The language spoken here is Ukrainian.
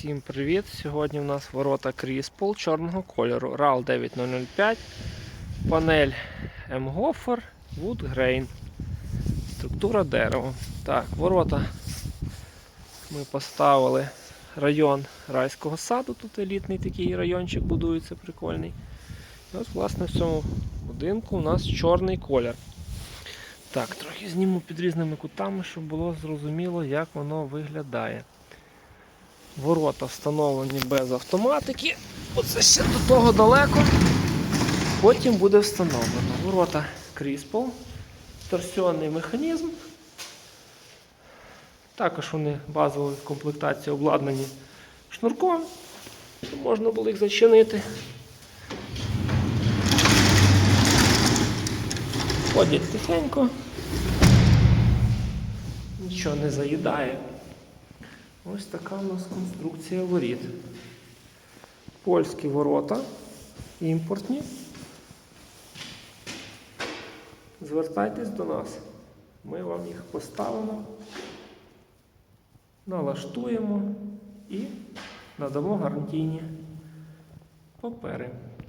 Всім привіт! Сьогодні у нас ворота Кріспол чорного кольору RAL 9005, панель M-Gopher, Wood Grain. Структура дерева. Так, ворота ми поставили район райського саду. Тут елітний такий райончик будується прикольний. І от, власне, в цьому будинку у нас чорний колір. Так, трохи зніму під різними кутами, щоб було зрозуміло, як воно виглядає. Ворота встановлені без автоматики. Оце ще до того далеко. Потім буде встановлено. Ворота Кріспол, торсіонний механізм. Також вони базової комплектації обладнані шнурком, можна було їх зачинити. Ходять тихенько, нічого не заїдає. Ось така у нас конструкція воріт. Польські ворота, імпортні. Звертайтесь до нас. Ми вам їх поставимо, налаштуємо і надамо гарантійні папери.